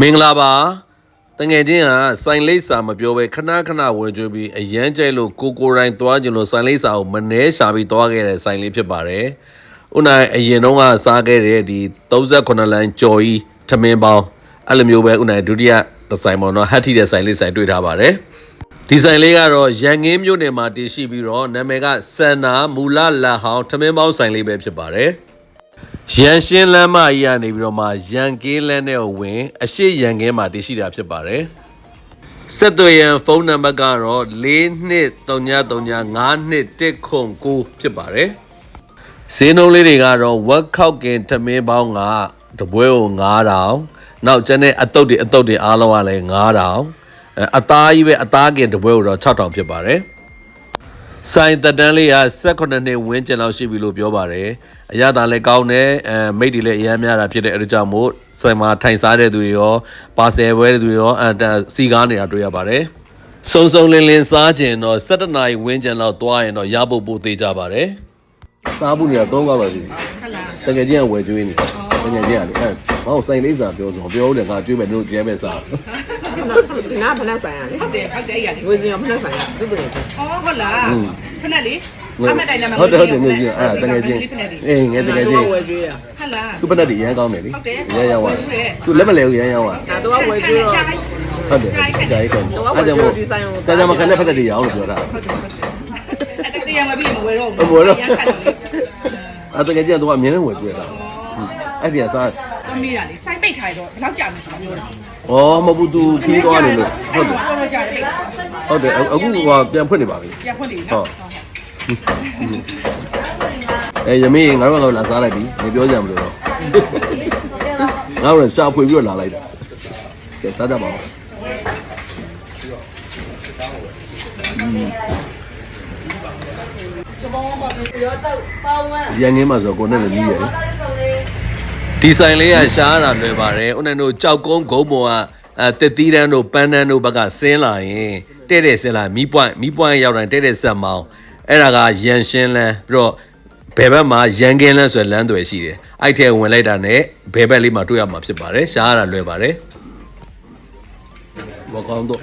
မင်္ဂလာပါတငယ်ချင်းဟာစိုင်လိပ်စာမပြောဘဲခဏခဏဝင်ကြွပြီးအရန်ကြိုက်လို့ကိုကိုယ်တိုင်းသွားကြလို့စိုင်လိပ်စာကိုမနှဲရှာပြီးသွားခဲ့တဲ့စိုင်လေးဖြစ်ပါတယ်။ဥနိုင်အရင်တုန်းကစားခဲ့တဲ့ဒီ38လမ်းကြော်ကြီးထမင်းပေါင်းအဲ့လိုမျိုးပဲဥနိုင်ဒုတိယတစ်ဆိုင်ပေါ့နော်ဟတ်ထိတဲ့စိုင်လေးစိုင်တွေ့ထားပါတယ်။ဒီဆိုင်လေးကတော့ရန်ကင်းမြို့နယ်မှာတည်ရှိပြီးတော့နာမည်ကစန္နာမူလလက်ဟောင်းထမင်းပေါင်းဆိုင်လေးပဲဖြစ်ပါတယ်။ ရန်ရှင်းလမ်းမကြီးကနေပြီးတော့မှရန်ကင်းလမ်းနဲ့ဝင်အရှိရန်ကင်းမှာတည်ရှိတာဖြစ်ပါတယ်။ဆက်သွယ်ရန်ဖုန်းနံပါတ်ကတော့4239391219ဖြစ်ပါတယ်။ဈေးနှုန်းလေးတွေကတော့ဝက်ခောက်ကင်ထမင်းပေါင်းကတပွဲကို9000နောက်ကျန်တဲ့အတုတ်တွေအတုတ်တွေအားလုံးကလည်း9000အဲအသားကြီးပဲအသားကင်တပွဲကိုတော့6000ဖြစ်ပါတယ်။ ဆိုင်တက်တန်းလေးက18နှစ်ဝန်းကျင်လောက်ရှိပြီလို့ပြောပါတယ်အရသာလည်းကောင်းတယ်အဲမိတ်တွေလည်းအများများတာဖြစ်တဲ့အဲဒါကြောင့်မို့ဆိုင်မှာထိုင်စားတဲ့သူတွေရောပါဆယ်ပွဲတဲ့သူတွေရောအဲဒါစီကားနေတာတွေ့ရပါတယ်စုံစုံလင်းလင်းစားခြင်းတော့17နာရီဝန်းကျင်လောက်သွားရင်တော့ရဖို့ပို့သေးကြပါတယ်စားဖို့နေတာ3ကောက်လောက်ရှိပြီတကယ်ကြီးကဝယ်ကျွေးနေတကယ်ကြီးကလေအဲဘာလို့ဆိုင်လေးစားပြောဆိုပြောတယ်ကကျွေးမယ်တို့ကျဲပဲစား နားဖနက်ဆိုင်ရလေဟုတ်တယ်ဟုတ်တယ်အဲ့ရလေဝေစင်ရဖနက်ဆိုင်ရသူ့တကယ်ချင်းအော်ဟုတ်လားခဏလေးအမတိုင်နာမဟုတ်တယ်ဟုတ်တယ်နေကြီးအဲတကယ်ချင်းအေးငယ်တကယ်ချင်းဝယ်ကျွေးတာဟုတ်လားသူ့ပနက်တွေရမ်းကောင်းတယ်လေဟုတ်တယ်ရမ်းရမ်းသွားသူလက်မလဲဘူးရမ်းရမ်းသွားဒါတော့ဝယ်ကျွေးတော့ဟုတ်တယ်ကြာကြီးကောင်းတော့ဝယ်ကျွေးဒီဆိုင်ကိုကြာကြာမခံတဲ့ဖက်တဲ့တွေရအောင်လို့ပြောတာအဲ့ဒါတရားမပြီးမဝယ်တော့အမေတော့ရန်ခတ်တော့လေအဲတကယ်ကြီးကတော့အမြင်နဲ့ဝယ်ပြတာအဲ့ဒီကစား အမေကလေစိုက်ပိတ်ထားတော့ဘယ်တော့ကြာမှဆိုတာပြောတာဩမဟုတ်ဘူးသူခီးသွားနေလို့ဟုတ်တယ်တော်တော်ကြာတယ်ဟုတ်တယ်အခုကပြန်ဖွင့်နေပါပြီပြန်ဖွင့်လေနော်အဲယမေငါတို့ကတော့လာစားလိုက်ပြီမပြောကြမလို့တော့ငါတို့ရှာဖွေပြီးတော့လာလိုက်တာကဲစားကြပါဦးရန်ငင်းမှာဆိုကိုနဲ့လည်းကြီးရတယ် ဒီဆိုင်လေးကရှားတာလွယ်ပါတယ်ဦးနိုင်တို့ကြောက်ကုန်းဂုံးပေါ်ကအဲတက်သီးတန်းတို့ပန်းတန်းတို့ဘက်ကဆင်းလာရင်တဲ့တဲ့ဆင်းလာမီးပွိုင်းမီးပွိုင်းရောက်တိုင်းတဲ့တဲ့ဆက်မောင်းအဲ့ဒါကရန်ရှင်းလန်းပြီးတော့ဘယ်ဘက်မှာရန်ကင်းလန်းဆိုတဲ့လမ်းတွေရှိတယ်အဲ့ထဲဝင်လိုက်တာနဲ့ဘယ်ဘက်လေးမှာတွေ့ရမှာဖြစ်ပါတယ်ရှားရတာလွယ်ပါတယ်ဝကောင်းတော့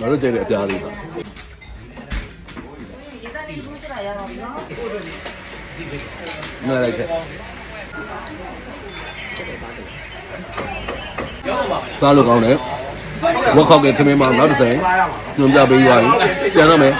ငါတို့ကြိုက်တဲ့အပြားလေးပါနားလိုက်ခဲ့စားလို့ကောင်းတယ်ဝက်ခောက်ကခမင်းမနောက်တစ်ဆိုင်ညွန်ပြပေးသွားပြီပြန်တော့မယ်